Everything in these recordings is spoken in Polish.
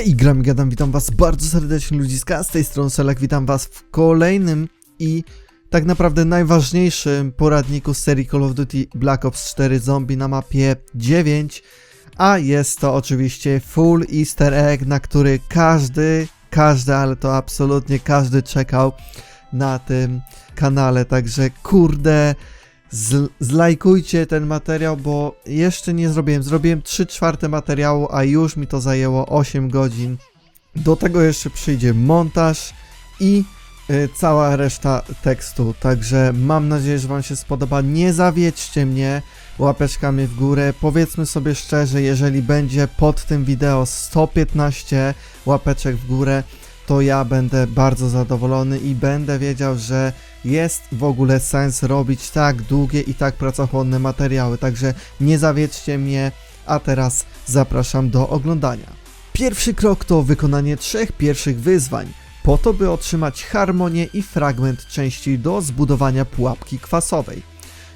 Hej, gram gadam, witam was bardzo serdecznie ludziska, z tej strony Selek, witam was w kolejnym i tak naprawdę najważniejszym poradniku z serii Call of Duty Black Ops 4 Zombie na mapie 9, a jest to oczywiście full easter egg, na który każdy, każdy, ale to absolutnie każdy czekał na tym kanale, także kurde, z, zlajkujcie ten materiał, bo jeszcze nie zrobiłem. Zrobiłem 3 czwarte materiału, a już mi to zajęło 8 godzin. Do tego jeszcze przyjdzie montaż i y, cała reszta tekstu. Także mam nadzieję, że Wam się spodoba. Nie zawiedźcie mnie łapeczkami w górę. Powiedzmy sobie szczerze, jeżeli będzie pod tym wideo 115 łapeczek w górę, to ja będę bardzo zadowolony i będę wiedział, że jest w ogóle sens robić tak długie i tak pracochłonne materiały. Także nie zawiedźcie mnie, a teraz zapraszam do oglądania. Pierwszy krok to wykonanie trzech pierwszych wyzwań, po to by otrzymać harmonię i fragment części do zbudowania pułapki kwasowej.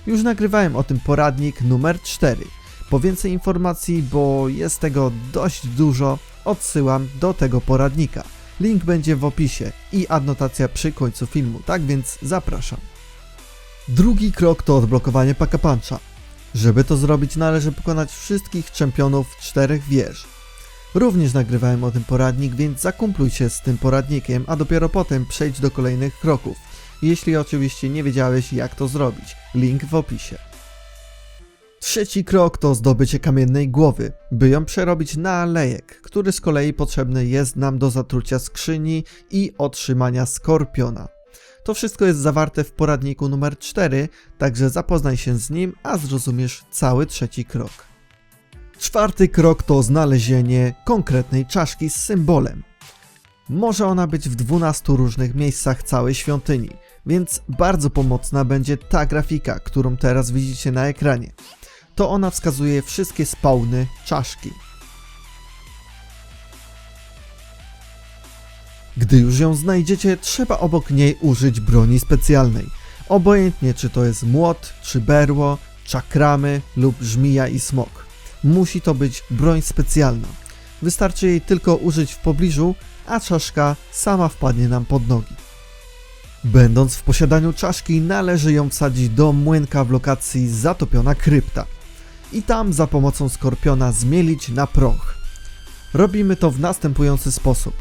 Już nagrywałem o tym poradnik numer 4. Po więcej informacji, bo jest tego dość dużo, odsyłam do tego poradnika. Link będzie w opisie i adnotacja przy końcu filmu, tak więc zapraszam. Drugi krok to odblokowanie Paka Puncha. Żeby to zrobić należy pokonać wszystkich czempionów czterech wież. Również nagrywałem o tym poradnik, więc zakumpluj się z tym poradnikiem, a dopiero potem przejdź do kolejnych kroków. Jeśli oczywiście nie wiedziałeś jak to zrobić, link w opisie. Trzeci krok to zdobycie kamiennej głowy, by ją przerobić na alejek, który z kolei potrzebny jest nam do zatrucia skrzyni i otrzymania skorpiona. To wszystko jest zawarte w poradniku numer 4, także zapoznaj się z nim, a zrozumiesz cały trzeci krok. Czwarty krok to znalezienie konkretnej czaszki z symbolem. Może ona być w 12 różnych miejscach całej świątyni, więc bardzo pomocna będzie ta grafika, którą teraz widzicie na ekranie to ona wskazuje wszystkie spawny czaszki. Gdy już ją znajdziecie, trzeba obok niej użyć broni specjalnej. Obojętnie czy to jest młot, czy berło, czakramy lub żmija i smok. Musi to być broń specjalna. Wystarczy jej tylko użyć w pobliżu, a czaszka sama wpadnie nam pod nogi. Będąc w posiadaniu czaszki, należy ją wsadzić do młynka w lokacji zatopiona krypta i tam za pomocą skorpiona zmielić na proch. Robimy to w następujący sposób.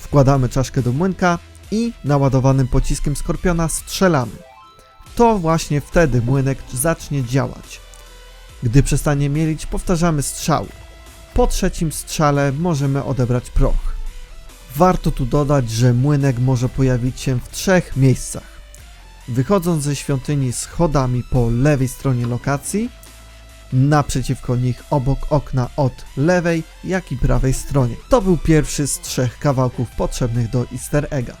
Wkładamy czaszkę do młynka i naładowanym pociskiem skorpiona strzelamy. To właśnie wtedy młynek zacznie działać. Gdy przestanie mielić, powtarzamy strzał. Po trzecim strzale możemy odebrać proch. Warto tu dodać, że młynek może pojawić się w trzech miejscach. Wychodząc ze świątyni schodami po lewej stronie lokacji, naprzeciwko nich obok okna od lewej, jak i prawej stronie. To był pierwszy z trzech kawałków potrzebnych do easter egga.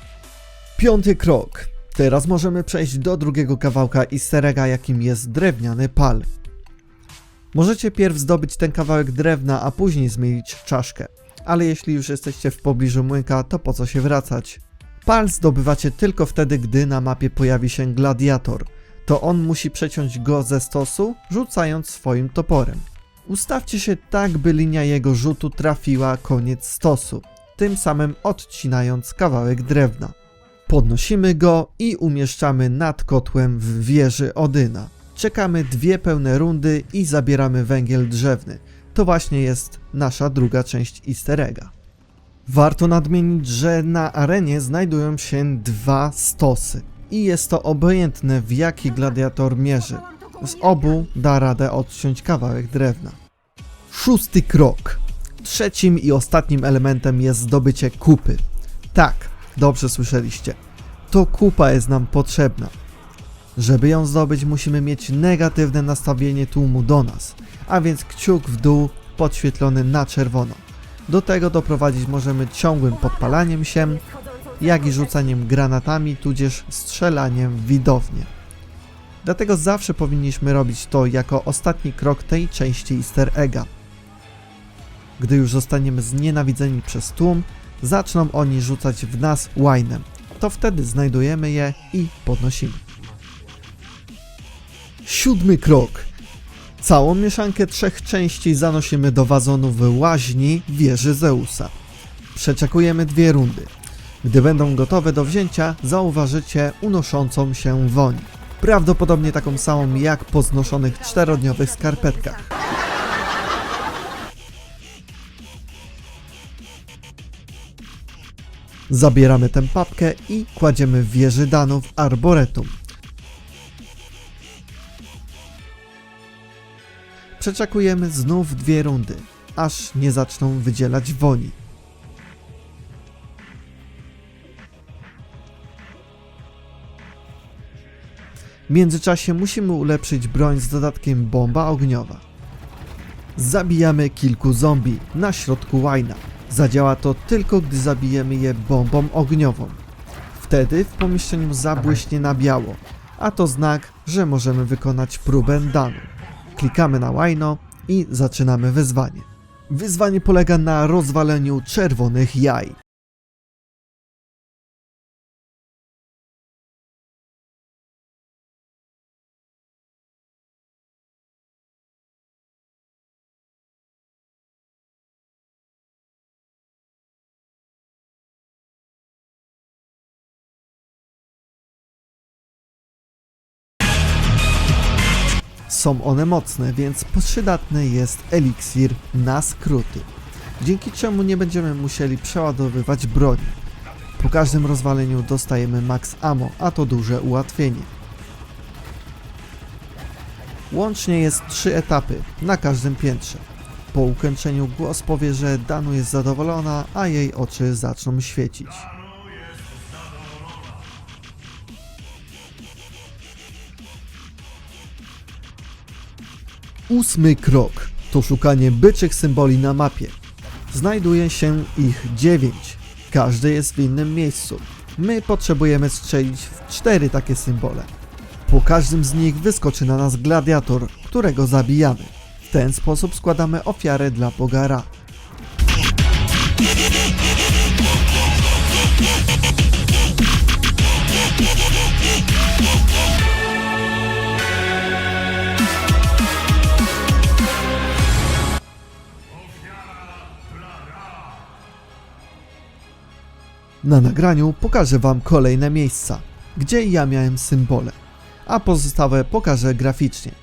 Piąty krok. Teraz możemy przejść do drugiego kawałka easter egga, jakim jest drewniany pal. Możecie pierw zdobyć ten kawałek drewna, a później zmienić czaszkę. Ale jeśli już jesteście w pobliżu młynka, to po co się wracać? Pal zdobywacie tylko wtedy, gdy na mapie pojawi się gladiator – to on musi przeciąć go ze stosu, rzucając swoim toporem. Ustawcie się tak, by linia jego rzutu trafiła koniec stosu, tym samym odcinając kawałek drewna. Podnosimy go i umieszczamy nad kotłem w wieży Odyna. Czekamy dwie pełne rundy i zabieramy węgiel drzewny. To właśnie jest nasza druga część easter egga. Warto nadmienić, że na arenie znajdują się dwa stosy i jest to obojętne w jaki gladiator mierzy. Z obu da radę odciąć kawałek drewna. Szósty krok. Trzecim i ostatnim elementem jest zdobycie kupy. Tak, dobrze słyszeliście. To kupa jest nam potrzebna. Żeby ją zdobyć, musimy mieć negatywne nastawienie tłumu do nas, a więc kciuk w dół podświetlony na czerwono. Do tego doprowadzić możemy ciągłym podpalaniem się, jak i rzucaniem granatami, tudzież strzelaniem w widownię. Dlatego zawsze powinniśmy robić to jako ostatni krok tej części easter egga. Gdy już zostaniemy znienawidzeni przez tłum, zaczną oni rzucać w nas łajnem. To wtedy znajdujemy je i podnosimy. Siódmy krok. Całą mieszankę trzech części zanosimy do wazonu w łaźni wieży Zeusa. Przeczekujemy dwie rundy. Gdy będą gotowe do wzięcia, zauważycie unoszącą się woń. Prawdopodobnie taką samą jak po znoszonych czterodniowych skarpetkach. Zabieramy tę papkę i kładziemy w wieży Danów Arboretum. Przeczekujemy znów dwie rundy, aż nie zaczną wydzielać woni. W międzyczasie musimy ulepszyć broń z dodatkiem bomba ogniowa. Zabijamy kilku zombie na środku łajna. Zadziała to tylko gdy zabijemy je bombą ogniową. Wtedy w pomieszczeniu zabłyśnie na biało, a to znak, że możemy wykonać próbę danu. Klikamy na łajno i zaczynamy wyzwanie. Wyzwanie polega na rozwaleniu czerwonych jaj. Są one mocne, więc przydatny jest eliksir na skróty, dzięki czemu nie będziemy musieli przeładowywać broni. Po każdym rozwaleniu dostajemy max ammo, a to duże ułatwienie. Łącznie jest trzy etapy na każdym piętrze. Po ukończeniu głos powie, że Danu jest zadowolona, a jej oczy zaczną świecić. Ósmy krok to szukanie byczych symboli na mapie. Znajduje się ich dziewięć. Każdy jest w innym miejscu. My potrzebujemy strzelić w cztery takie symbole. Po każdym z nich wyskoczy na nas gladiator, którego zabijamy. W ten sposób składamy ofiarę dla Bogara. Na nagraniu pokażę Wam kolejne miejsca, gdzie ja miałem symbole, a pozostałe pokażę graficznie.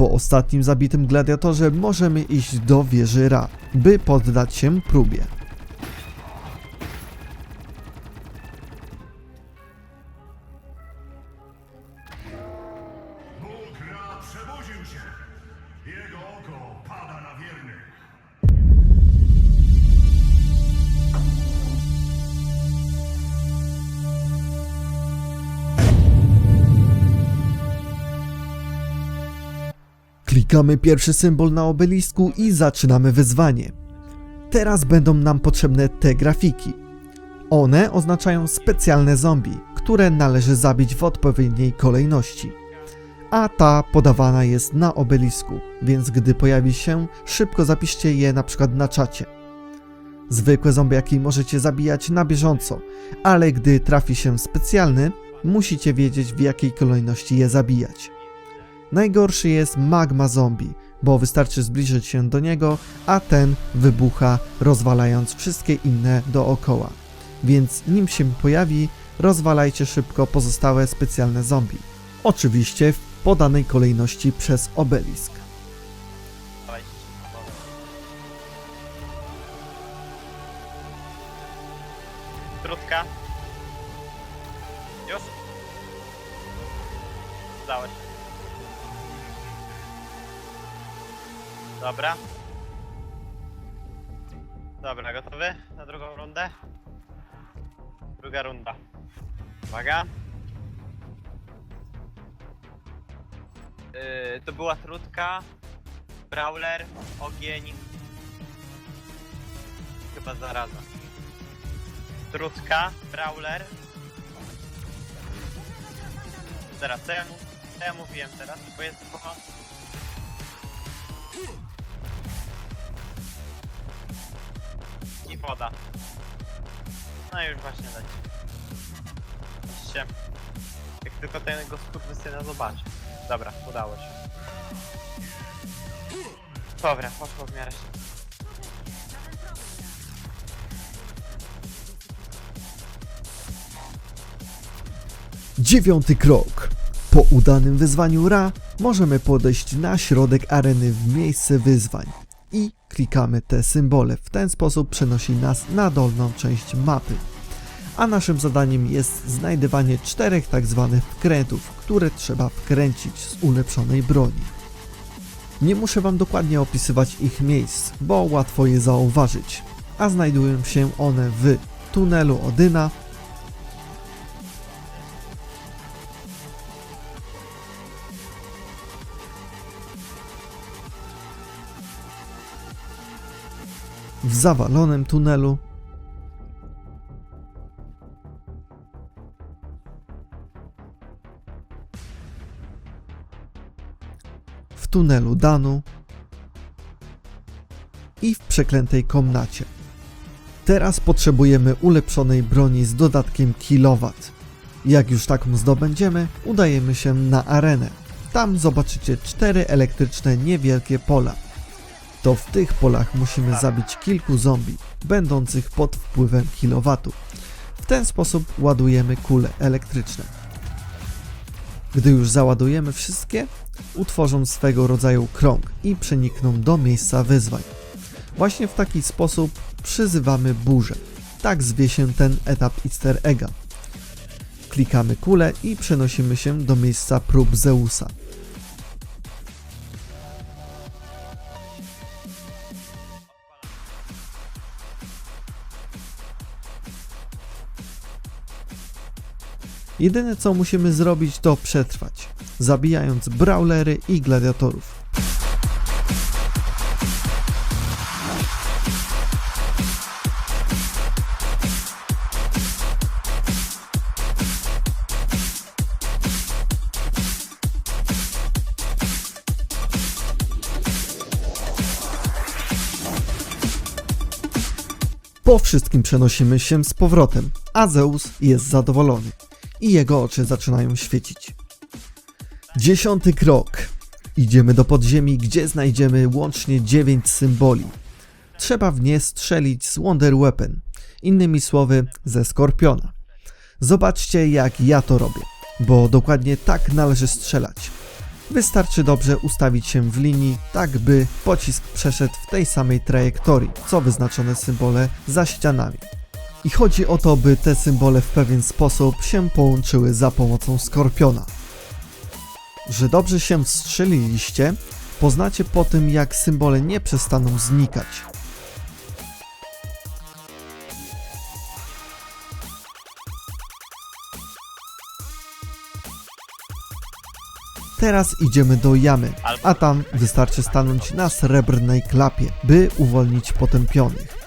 Po ostatnim zabitym gladiatorze możemy iść do wieży Ra, by poddać się próbie. Klikamy pierwszy symbol na obelisku i zaczynamy wyzwanie. Teraz będą nam potrzebne te grafiki. One oznaczają specjalne zombie, które należy zabić w odpowiedniej kolejności. A ta podawana jest na obelisku, więc gdy pojawi się, szybko zapiszcie je na przykład na czacie. Zwykłe zombiaki możecie zabijać na bieżąco, ale gdy trafi się specjalny, musicie wiedzieć w jakiej kolejności je zabijać. Najgorszy jest magma zombie, bo wystarczy zbliżyć się do niego, a ten wybucha, rozwalając wszystkie inne dookoła. Więc nim się pojawi, rozwalajcie szybko pozostałe specjalne zombie. Oczywiście w podanej kolejności przez obelisk. Druga runda. Uwaga. Yy, to była trutka, brawler, ogień. Chyba zaraza. Trutka, brawler. Teraz, co ja, co ja mówiłem teraz? Bo jest bo... I woda. No już właśnie leci. Oczywiście. Jak tylko tego skurwysyna zobaczy. Dobra, udało się. Dobra, poszło w miarę. Dziewiąty krok. Po udanym wyzwaniu Ra możemy podejść na środek areny w miejsce wyzwań klikamy te symbole. W ten sposób przenosi nas na dolną część mapy. A naszym zadaniem jest znajdywanie czterech tak zwanych wkrętów, które trzeba wkręcić z ulepszonej broni. Nie muszę Wam dokładnie opisywać ich miejsc, bo łatwo je zauważyć, a znajdują się one w tunelu Odyna, w zawalonym tunelu, w tunelu Danu i w przeklętej komnacie. Teraz potrzebujemy ulepszonej broni z dodatkiem kilowatt. Jak już taką zdobędziemy, udajemy się na arenę. Tam zobaczycie cztery elektryczne niewielkie pola to w tych polach musimy zabić kilku zombie, będących pod wpływem kilowatu. W ten sposób ładujemy kule elektryczne. Gdy już załadujemy wszystkie, utworzą swego rodzaju krąg i przenikną do miejsca wyzwań. Właśnie w taki sposób przyzywamy burzę. Tak zwie się ten etap easter egga. Klikamy kulę i przenosimy się do miejsca prób Zeusa. Jedyne co musimy zrobić to przetrwać, zabijając brawlery i gladiatorów. Po wszystkim przenosimy się z powrotem, a Zeus jest zadowolony i jego oczy zaczynają świecić. Dziesiąty krok. Idziemy do podziemi, gdzie znajdziemy łącznie 9 symboli. Trzeba w nie strzelić z Wonder Weapon, innymi słowy ze Skorpiona. Zobaczcie jak ja to robię, bo dokładnie tak należy strzelać. Wystarczy dobrze ustawić się w linii, tak by pocisk przeszedł w tej samej trajektorii, co wyznaczone symbole za ścianami. I chodzi o to, by te symbole w pewien sposób się połączyły za pomocą skorpiona. Że dobrze się strzeliliście, poznacie po tym, jak symbole nie przestaną znikać. Teraz idziemy do jamy, a tam wystarczy stanąć na srebrnej klapie, by uwolnić potępionych.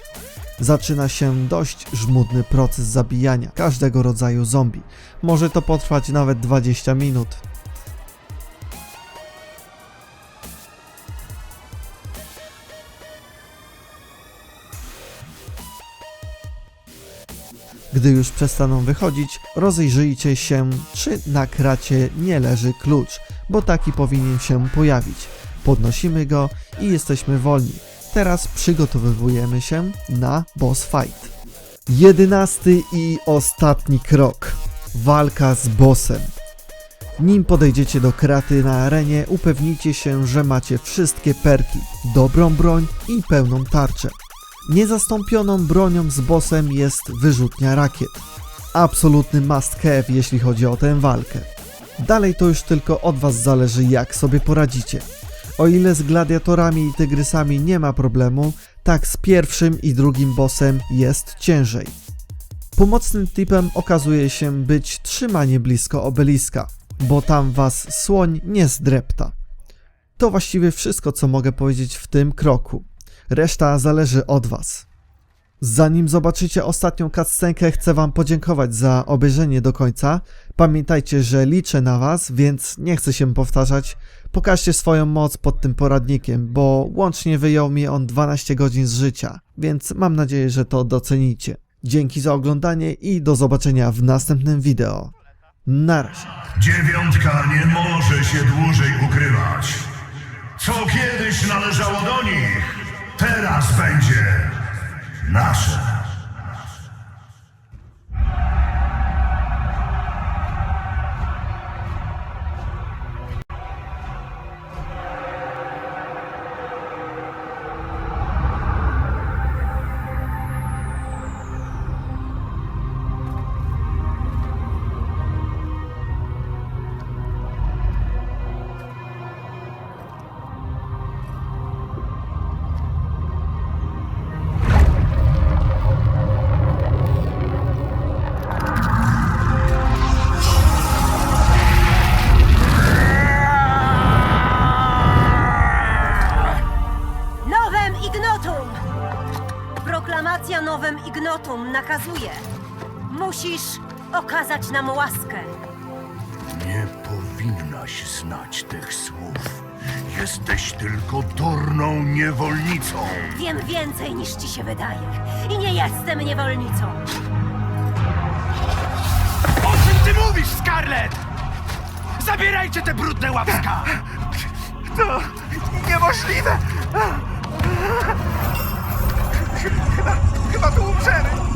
Zaczyna się dość żmudny proces zabijania każdego rodzaju zombie. Może to potrwać nawet 20 minut. Gdy już przestaną wychodzić, rozejrzyjcie się, czy na kracie nie leży klucz, bo taki powinien się pojawić. podnosimy go i jesteśmy wolni. Teraz przygotowujemy się na boss fight. Jedenasty i ostatni krok. Walka z bossem. Nim podejdziecie do kraty na arenie, upewnijcie się, że macie wszystkie perki, dobrą broń i pełną tarczę. Niezastąpioną bronią z bossem jest wyrzutnia rakiet. Absolutny must have, jeśli chodzi o tę walkę. Dalej to już tylko od Was zależy, jak sobie poradzicie. O ile z gladiatorami i tygrysami nie ma problemu, tak z pierwszym i drugim bossem jest ciężej. Pomocnym tipem okazuje się być trzymanie blisko obeliska, bo tam Was słoń nie zdrepta. To właściwie wszystko, co mogę powiedzieć w tym kroku. Reszta zależy od Was. Zanim zobaczycie ostatnią cutscenkę, chcę Wam podziękować za obejrzenie do końca. Pamiętajcie, że liczę na Was, więc nie chcę się powtarzać. Pokażcie swoją moc pod tym poradnikiem, bo łącznie wyjął mi on 12 godzin z życia, więc mam nadzieję, że to docenicie. Dzięki za oglądanie i do zobaczenia w następnym wideo. Na razie. Dziewiątka nie może się dłużej ukrywać. Co kiedyś należało do nich, teraz będzie nasze. nakazuje. Musisz okazać nam łaskę. Nie powinnaś znać tych słów. Jesteś tylko durną niewolnicą. Wiem więcej niż ci się wydaje. I nie jestem niewolnicą. O czym ty mówisz, Scarlet? Zabierajcie te brudne łapska! To niemożliwe! Chyba, chyba tu umrzemy!